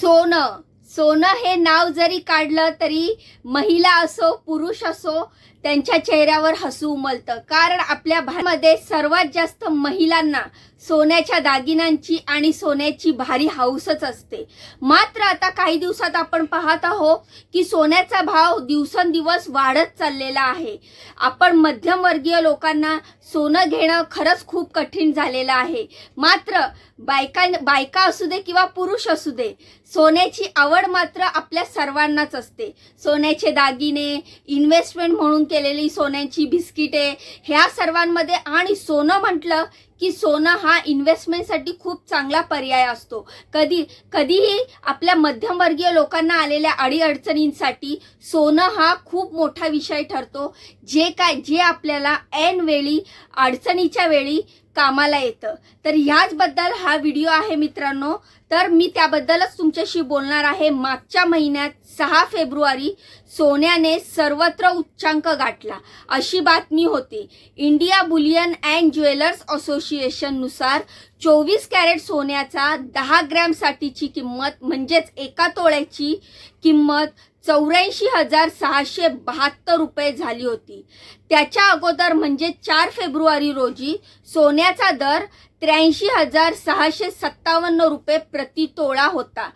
सोनं. सोनं हे नाव जरी काढलं तरी महिला असो पुरुष असो त्यांच्या चेहऱ्यावर हसू उमलतं. कारण आपल्या भारतामध्ये सर्वात जास्त महिलांना सोन्याच्या दागिन्यांची आणि सोन्याची भारी हौसच असते. मात्र आता काही दिवसात आपण पाहत आहो की सोन्याचा भाव दिवसेंदिवस वाढत चाललेला आहे. आपण मध्यमवर्गीय लोकांना सोनं घेणं खरंच खूप कठीण झालेलं आहे. मात्र बायका बायका असू दे किंवा पुरुष असू दे सोन्याची आवड मात्र आपल्या सर्वांनाच असते. सोन्याचे दागिने इन्व्हेस्टमेंट म्हणून केलेली सोन्याची बिस्किटे ह्या सर्वांमध्ये आणि सोनं म्हटलं की सोनं हा इन्व्हेस्टमेंटसाठी खूप चांगला पर्याय असतो. कधी कधीही आपल्या मध्यमवर्गीय लोकांना आलेल्या अडीअडचणींसाठी सोनं हा खूप मोठा विषय ठरतो. जे काय जे आपल्याला ऐन वेळी अडचणीच्या वेळी कामाला येतं. तर ह्याचबद्दल हा व्हिडिओ आहे मित्रांनो. तर मी त्याबद्दलच तुमच्याशी बोलणार आहे. मागच्या महिन्यात सहा फेब्रुवारी सोन्याने सर्वत्र उच्चांक गाठला. अशी बातमी होती. इंडिया बुलियन अँड ज्वेलर्स असोसिएशननुसार चोवीस कॅरेट सोन्याचा दहा ग्रॅमसाठीची किंमत म्हणजेच एका तोळ्याची किंमत चौऱ्याऐंशी हजार सहाशे बहात्तर रुपये झाली होती. त्याच्या अगोदर म्हणजे चार फेब्रुवारी रोजी सोन्याचा दर त्र्याऐंशी हजार सहाशे सत्तावन्न रुपये प्रति तोळा होता.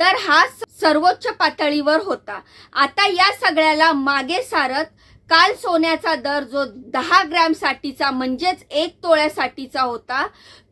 तर हा सर्वोच्च पातळीवर होता. आता या सगळ्याला मागे सारत काल सोन्याचा दर जो दहा ग्रॅम साठीचा म्हणजेच एक तोळ्यासाठीचा होता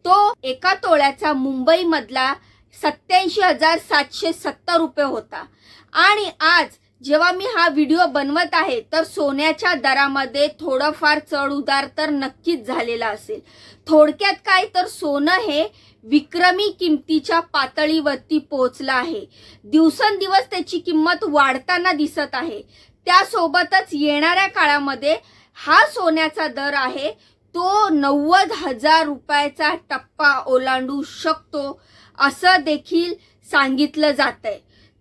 तो एका तोळ्याचा मुंबईमधला सत्याऐंशी हजार सातशे सत्तर रुपये होता. आणि आज जेव्हा मी हा व्हिडिओ बनवत आहे तर सोन्याच्या दरामध्ये थोडंफार चढ उतार तर नक्कीच झालेला असेल. थोडक्यात काय तर सोनं हे विक्रमी किमतीच्या पातळीवरती पोहोचलं आहे. दिवसेंदिवस त्याची किंमत वाढताना दिसत आहे. त्यासोबतच येणाऱ्या काळामध्ये हा सोन्याचा दर आहे तो नव्वद हजार रुपयाचा टप्पा ओलांडू शकतो असं देखील सांगितलं जात आहे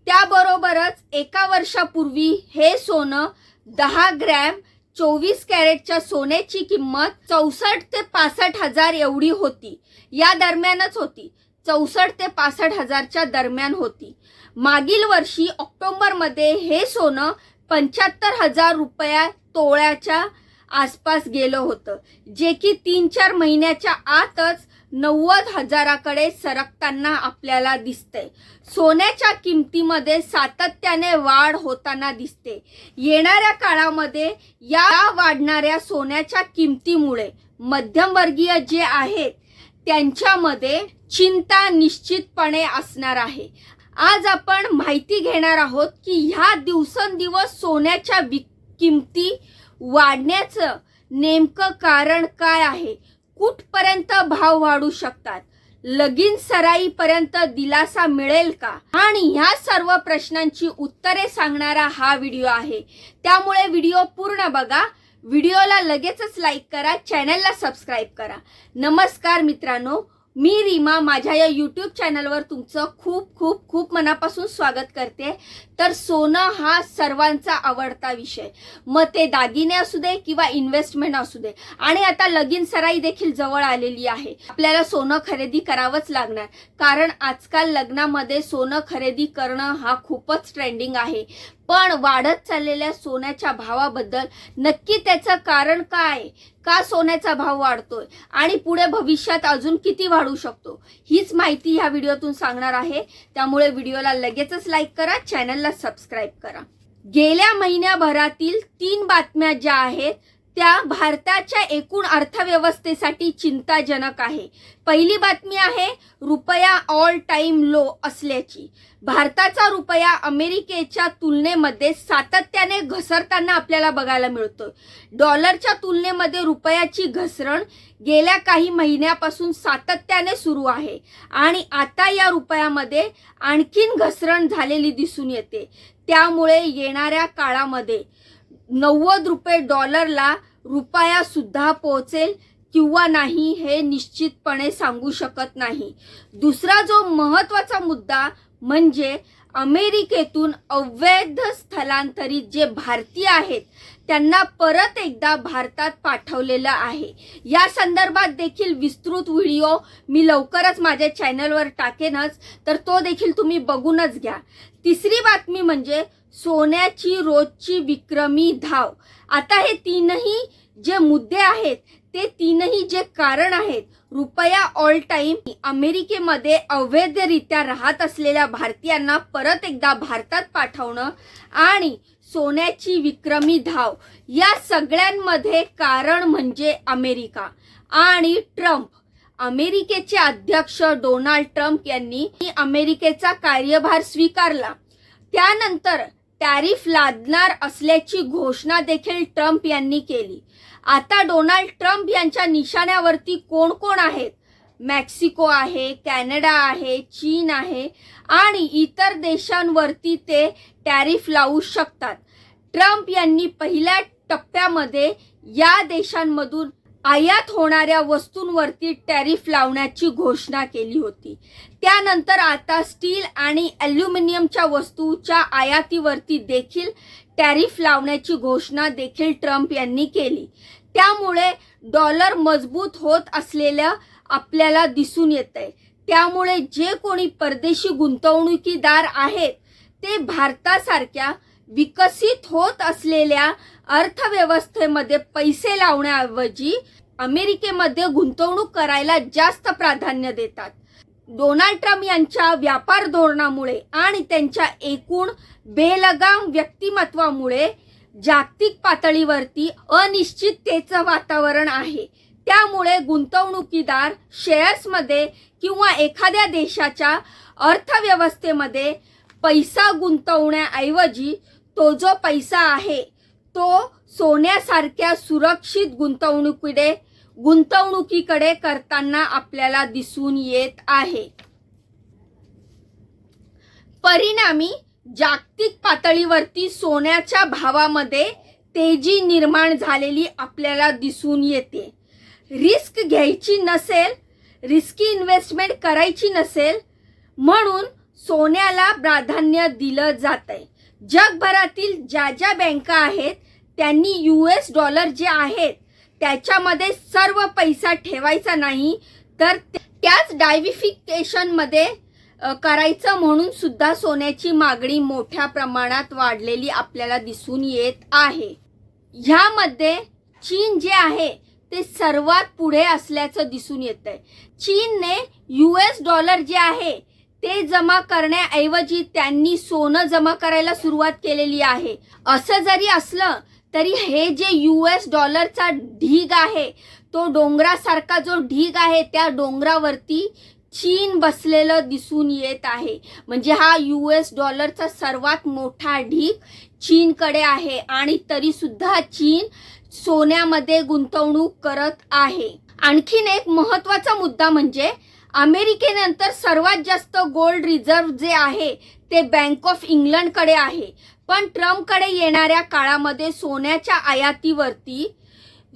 त्याबरोबरच एका वर्षापूर्वी हे सोनं दहा ग्रॅम चोवीस कॅरेटच्या सोन्याची किंमत चौसष्ट ते पासष्ट हजार एवढी होती. या दरम्यानच होती. चौसष्ट ते पासष्ट हजारच्या दरम्यान होती. मागील वर्षी ऑक्टोबरमध्ये हे सोनं पंच्याहत्तर हजार रुपया तोळ्याच्या आसपास गेलं होतं. जे की तीन चार महिन्याच्या आतच नव्वद हजाराकडे सरकताना आपल्याला दिसते सोन्याच्या किमतीमध्ये सातत्याने वाढ होताना दिसते. येणाऱ्या काळामध्ये या वाढणाऱ्या सोन्याच्या किमतीमुळे मध्यमवर्गीय जे आहेत त्यांच्यामध्ये चिंता निश्चितपणे असणार आहे. आज आपण माहिती घेणार आहोत की ह्या दिवसेंदिवस सोन्याच्या वि किमती वाढण्याचं नेमकं कारण काय आहे? कुठपर्यंत भाव वाढू शकतात? लगीन सराईपर्यंत दिलासा मिळेल का? आणि ह्या सर्व प्रश्नांची उत्तरे सांगणारा हा व्हिडिओ आहे. त्यामुळे व्हिडिओ पूर्ण बघा. व्हिडिओला लगेचच लाईक करा. चॅनलला सबस्क्राईब करा. नमस्कार मित्रांनो. मी रीमा माझ्या या यूट्यूब चॅनलवर तुमचं खूप खूप खूप मनापासून स्वागत करते. तर सोनं हा सर्वांचा आवडता विषय. मग ते दागिने असू दे किंवा इन्व्हेस्टमेंट असू दे. आणि आता लगीन सराई देखील जवळ आलेली आहे. आपल्याला सोनं खरेदी करावंच लागणार. कारण आजकाल लग्नामध्ये सोनं खरेदी करणं हा खूपच ट्रेंडिंग आहे. पण वाढत चाललेल्या सोन्याच्या भावाबद्दल नक्की त्याचं कारण काय? का सोन्याचा भाव वाढतोय? आणि पुढे भविष्यात अजून किती वाढू शकतो? हीच माहिती ह्या व्हिडिओतून सांगणार आहे. त्यामुळे व्हिडिओला लगेचच लाईक करा चॅनलला सबस्क्राईब करा. गेल्या महिन्याभरातील तीन बातम्या ज्या आहेत त्या भारताच्या एकूण अर्थव्यवस्थेसाठी चिंताजनक आहे. पहिली बातमी आहे रुपया ऑल टाईम लो असल्याची. भारताचा रुपया अमेरिकेच्या तुलनेमध्ये सातत्याने घसरताना आपल्याला बघायला मिळतो डॉलरच्या तुलनेमध्ये रुपयाची घसरण गेल्या काही महिन्यापासून सातत्याने सुरू आहे आणि आता या रुपयामध्ये आणखीन घसरण झालेली दिसून येते. त्यामुळे येणाऱ्या काळामध्ये नव्वद रुपये डॉलरला रुपया सुद्धा पोहोचेल किंवा नाही हे निश्चितपणे सांगू शकत नाही. दुसरा जो महत्त्वाचा मुद्दा म्हणजे अमेरिकेतून अवैध स्थलांतरित जे भारतीय आहेत त्यांना परत एकदा भारतात पाठवलेलं आहे. या संदर्भात देखील विस्तृत व्हिडिओ मी लवकरच माझ्या चॅनलवर टाकेनच तर तो देखील तुम्ही बघूनच घ्या. तिसरी बातमी म्हणजे सोन्याची रोजची विक्रमी धाव. आता हे तीनही जे मुद्दे आहेत ते तीनही जे कारण आहेत रुपया ऑल टाइम अमेरिकेमध्ये अवैधरित्या राहत असलेल्या भारतीयांना परत एकदा भारतात पाठवणं आणि सोन्याची विक्रमी धाव. या सगळ्यांमध्ये कारण म्हणजे अमेरिका आणि ट्रम्प. अमेरिकेचे अध्यक्ष डोनाल्ड ट्रम्प यांनी अमेरिकेचा कार्यभार स्वीकारला. त्यानंतर टॅरिफ लादणार असल्याची घोषणा देखील ट्रम्प यांनी केली. आता डोनाल्ड ट्रम्प यांच्या निशाण्यावरती कोण कोण आहेत? मेक्सिको आहे कॅनडा आहे चीन आहे आणि इतर देशांवरती ते टॅरिफ लावू शकतात. ट्रम्प यांनी पहिल्या टप्प्यामध्ये या देशांमधून आयात होणाऱ्या वस्तूंवरती टॅरिफ लावण्याची घोषणा केली होती. त्यानंतर आता स्टील आणि ॲल्युमिनियमच्या वस्तूच्या आयातीवरती देखील टॅरिफ लावण्याची घोषणा देखील ट्रम्प यांनी केली. त्यामुळे डॉलर मजबूत होत असलेल्या आपल्याला दिसून येत आहे त्यामुळे जे कोणी परदेशी गुंतवणुकीदार आहेत ते भारतासारख्या विकसित होत असलेल्या अर्थव्यवस्थेमध्ये पैसे लावण्याऐवजी अमेरिकेमध्ये गुंतवणूक करायला जास्त प्राधान्य देतात. डोनाल्ड ट्रम्प यांच्या व्यापार धोरणामुळे आणि त्यांच्या एकूण बेलगाम व्यक्तिमत्वामुळे जागतिक पातळीवरती अनिश्चिततेचं वातावरण आहे. त्यामुळे गुंतवणुकीदार शेअर्समध्ये किंवा एखाद्या देशाच्या अर्थव्यवस्थेमध्ये पैसा गुंतवण्याऐवजी तो जो पैसा आहे तो सोन्यासारख्या सुरक्षित गुंतवणुकीकडे गुंतवणुकीकडे करताना आपल्याला दिसून येत आहे. परिणामी जागतिक पातळीवरती सोन्याच्या भावामध्ये तेजी निर्माण झालेली आपल्याला दिसून येते. रिस्क घ्यायची नसेल रिस्की इन्व्हेस्टमेंट करायची नसेल म्हणून सोन्याला प्राधान्य दिलं जात आहे जगभरातील ज्या ज्या बँका आहेत त्यांनी यू एस डॉलर जे आहेत त्याच्यामध्ये सर्व पैसा ठेवायचा नाही तर त्याच डायव्हिफिकेशनमध्ये करायचं म्हणून सुद्धा सोन्याची मागणी मोठ्या प्रमाणात वाढलेली आपल्याला दिसून येत आहे. ह्यामध्ये चीन जे आहे ते सर्वात पुढे असल्याचं दिसून येत आहे चीनने यू एस डॉलर जे आहे ते जमा करण्याऐवजी त्यांनी सोनं जमा करायला सुरुवात केलेली आहे. असं जरी असलं तरी हे जे यू एस डॉलरचा ढीग आहे तो डोंगरासारखा जो ढीग आहे त्या डोंगरावरती चीन बसलेलं दिसून येत आहे. म्हणजे हा यू एस डॉलरचा सर्वात मोठा ढीग चीनकडे आहे आणि तरी सुद्धा चीन सोन्यामध्ये गुंतवणूक करत आहे. आणखीन एक महत्त्वाचा मुद्दा म्हणजे अमेरिकेनंतर सर्वात जास्त गोल्ड रिझर्व जे आहे ते बँक ऑफ इंग्लंडकडे आहे. पण ट्रम्पकडे येणाऱ्या काळामध्ये सोन्याच्या आयातीवरती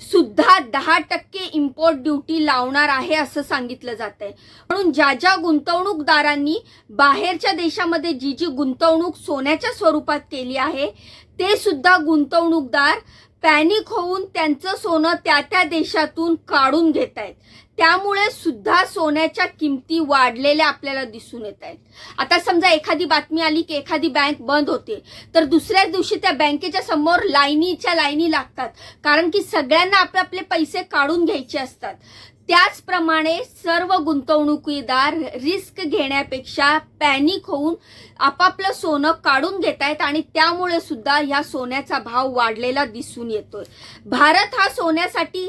सुद्धा दहा टक्के इम्पोर्ट ड्युटी लावणार आहे असं सांगितलं जात आहे म्हणून ज्या ज्या गुंतवणूकदारांनी बाहेरच्या देशामध्ये जी जी गुंतवणूक सोन्याच्या स्वरूपात केली आहे ते सुद्धा गुंतवणूकदार पॅनिक होऊन त्यांचं सोनं त्या त्या देशातून काढून घेत आहेत. त्यामुळे सुद्धा सोन्याच्या किमती वाढलेल्या आपल्याला दिसून येत आहेत. आता समजा एखादी बातमी आली की एखादी बँक बंद होते तर दुसऱ्याच दिवशी त्या बँकेच्या समोर लाईनीच्या लाईनी लागतात. कारण की सगळ्यांना आपले आपले पैसे काढून घ्यायचे असतात. त्याचप्रमाणे सर्व गुंतवणुकीदार रिस्क घेण्यापेक्षा पॅनिक होऊन आपापलं सोनं काढून घेत आहेत आणि त्यामुळे सुद्धा ह्या सोन्याचा भाव वाढलेला दिसून येतोय. भारत हा सोन्यासाठी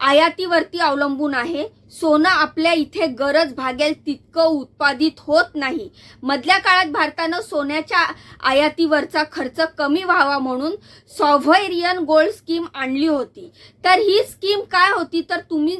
आयातीवरती अवलंबून आहे. सोनं आपल्या इथे गरज भागेल तितकं उत्पादित होत नाही. मधल्या काळात भारतानं सोन्याच्या आयातीवरचा खर्च कमी व्हावा म्हणून सॉव्हरियन गोल्ड स्कीम आणली होती. तर ही स्कीम काय होती? तर तुम्ही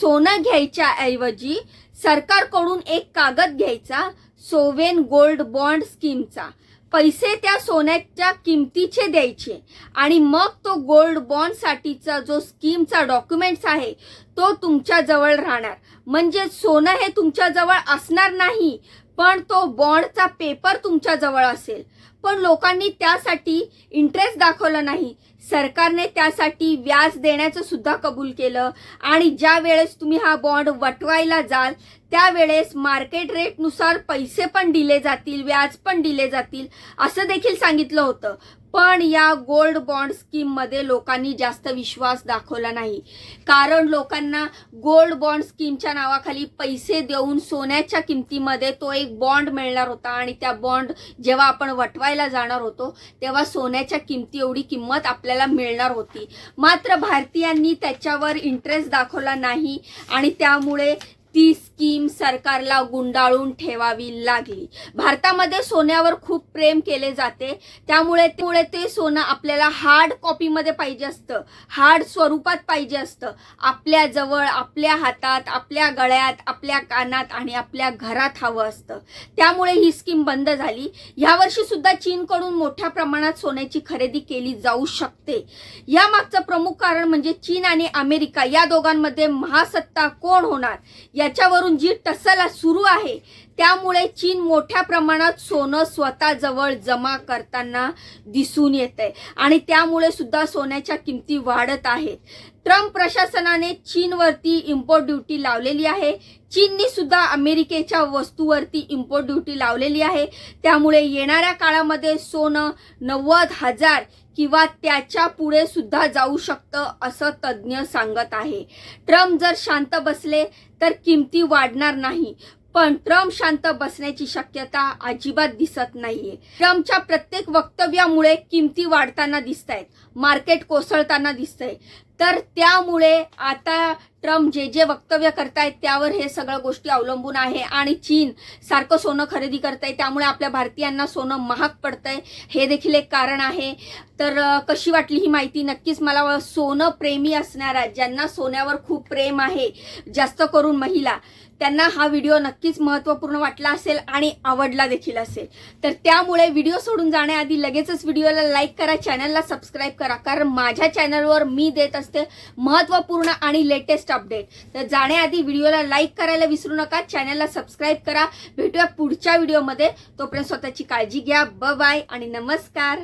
सोनं घ्यायच्या ऐवजी सरकारकडून एक कागद घ्यायचा सोवेन गोल्ड बॉन्ड स्कीमचा. पैसे त्या सोन्याच्या किमतीचे द्यायचे आणि मग तो गोल्ड बॉन्डसाठीचा जो स्कीमचा डॉक्युमेंट्स आहे तो तुमच्याजवळ राहणार. म्हणजे सोनं हे तुमच्याजवळ असणार नाही पण तो बॉन्डचा पेपर तुमच्याजवळ असेल. पण लोकांनी त्यासाठी इंटरेस्ट दाखवला नाही. सरकारने त्यासाठी व्याज देण्याचं सुद्धा कबूल केलं. आणि ज्या वेळेस तुम्ही हा बॉन्ड वटवायला जाल त्यावेळेस मार्केट रेटनुसार पैसे पण दिले जातील व्याज पण दिले जातील असं देखील सांगितलं होतं. पण या गोल्ड बॉन्ड स्कीममध्ये लोकांनी जास्त विश्वास दाखवला नाही. कारण लोकांना गोल्ड बॉन्ड स्कीमच्या नावाखाली पैसे देऊन सोन्याच्या किमतीमध्ये तो एक बॉन्ड मिळणार होता आणि त्या बॉन्ड जेव्हा आपण वटवायला जाणार होतो तेव्हा सोन्याच्या किमती एवढी किंमत आपल्याला मिळणार होती. मात्र भारतीयांनी त्याच्यावर इंटरेस्ट दाखवला नाही आणि त्यामुळे ती स्कीम सरकारला गुंडाळून ठेवावी लागली. भारतामध्ये सोन्यावर खूप प्रेम केले जाते. त्यामुळे त्यामुळे ते सोनं आपल्याला हार्ड कॉपीमध्ये पाहिजे असतं. हार्ड स्वरूपात पाहिजे असतं. आपल्या जवळ आपल्या हातात आपल्या गळ्यात आपल्या कानात आणि आपल्या घरात हवं असतं. त्यामुळे ही स्कीम बंद झाली. यावर्षी सुद्धा चीनकडून मोठ्या प्रमाणात सोन्याची खरेदी केली जाऊ शकते. यामागचं प्रमुख कारण म्हणजे चीन आणि अमेरिका या दोघांमध्ये महासत्ता कोण होणार? याच्यावरून जी टसल सुरू आहे त्यामुळे चीन मोठ्या प्रमाणात सोनं स्वतःजवळ जमा करताना दिसून येत आहे आणि त्यामुळे सुद्धा सोन्याच्या किमती वाढत आहेत. ट्रम्प प्रशासनाने चीनवरती इम्पोर्ट ड्युटी लावलेली आहे. चीननी सुद्धा अमेरिकेच्या वस्तूवरती इम्पोर्ट ड्युटी लावलेली आहे. त्यामुळे येणाऱ्या काळामध्ये सोनं नव्वद हजार किंवा त्याच्या पुढे सुद्धा जाऊ शकतं असं तज्ज्ञ सांगत आहे. ट्रम्प जर शांत बसले तर किमती वाढणार नाही. पण ट्रम्प शांत बसण्याची शक्यता अजिबात दिसत नाहीये. ट्रम्पच्या प्रत्येक वक्तव्यामुळे किमती वाढताना दिसत आहेत मार्केट कोसळताना दिसतंय. तर त्यामुळे आता ट्रम्प जे जे वक्तव्य करतायत त्यावर हे सगळ्या गोष्टी अवलंबून आहे. आणि चीन सारखं सोनं खरेदी करतंय त्यामुळे आपल्या भारतीयांना सोनं महाग पडतंय. हे देखील एक कारण आहे. तर कशी वाटली ही माहिती? नक्कीच मला सोनं प्रेमी असणाऱ्या ज्यांना सोन्यावर खूप प्रेम आहे जास्त करून महिला. त्यांना हा व्हिडिओ नक्कीच महत्त्वपूर्ण वाटला असेल आणि आवडला देखील असेल. तर त्यामुळे व्हिडिओ सोडून जाण्याआधी लगेचच व्हिडिओला लाईक करा चॅनलला सबस्क्राईब करा. कारण माझ्या चॅनलवर मी देत असते महत्त्वपूर्ण आणि लेटेस्ट लेटेस्ट अपडेट तर जाण्याआधी व्हिडिओला लाईक करायला विसरू नका. चॅनलला सबस्क्राईब करा. भेटूया पुढच्या व्हिडिओमध्ये तोपर्यंत स्वतःची काळजी घ्या. ब बाय आणि नमस्कार.